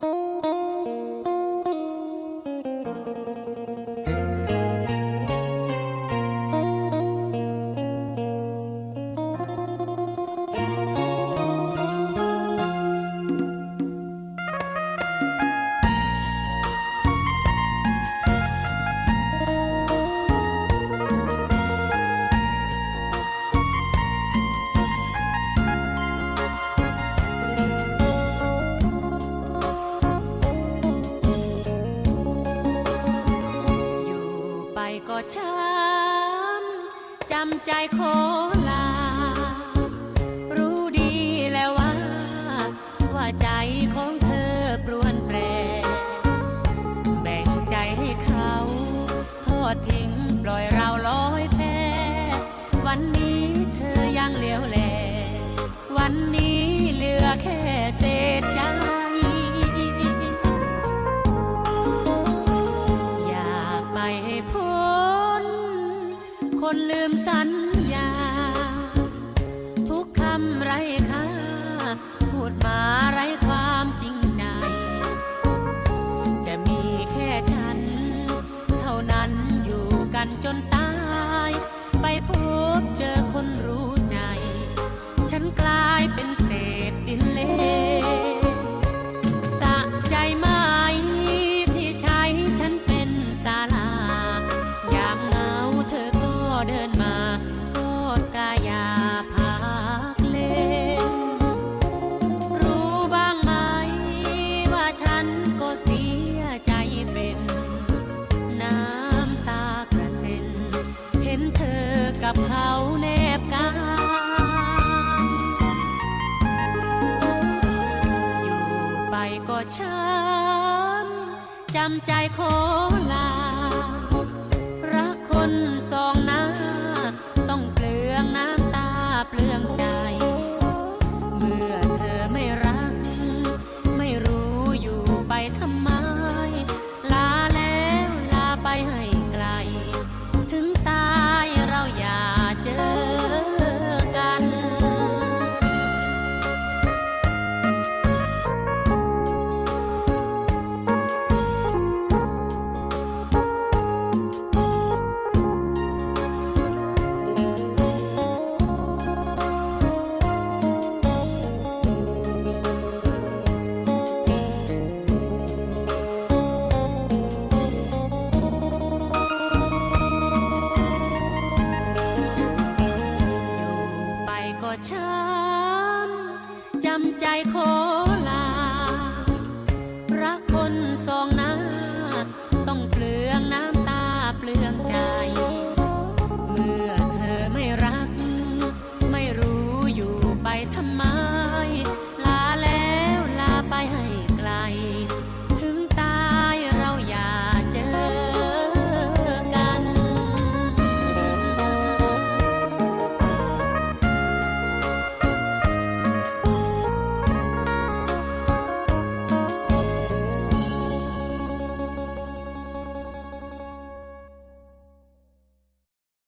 อ ช้ำจำใจโคลา รู้ดีแล้วว่า ว่าใจของเธอปรวนแปร แบ่งใจให้เขา ทอดทิ้งปล่อยราลอย คนลืมสัญญา ทุกคำไร้ค่าพูดมาไร้ความจริงใจ จะมีแค่ฉัน เท่านั้นอยู่กันจนตาย ไปพบเจอคนรู้ใจ ฉันกลายเป็นเศษดินเละ กับเขาแนบกายอยู่ไปก็ช้ำจำใจขอลา รักคนสองน้า จำใจขอ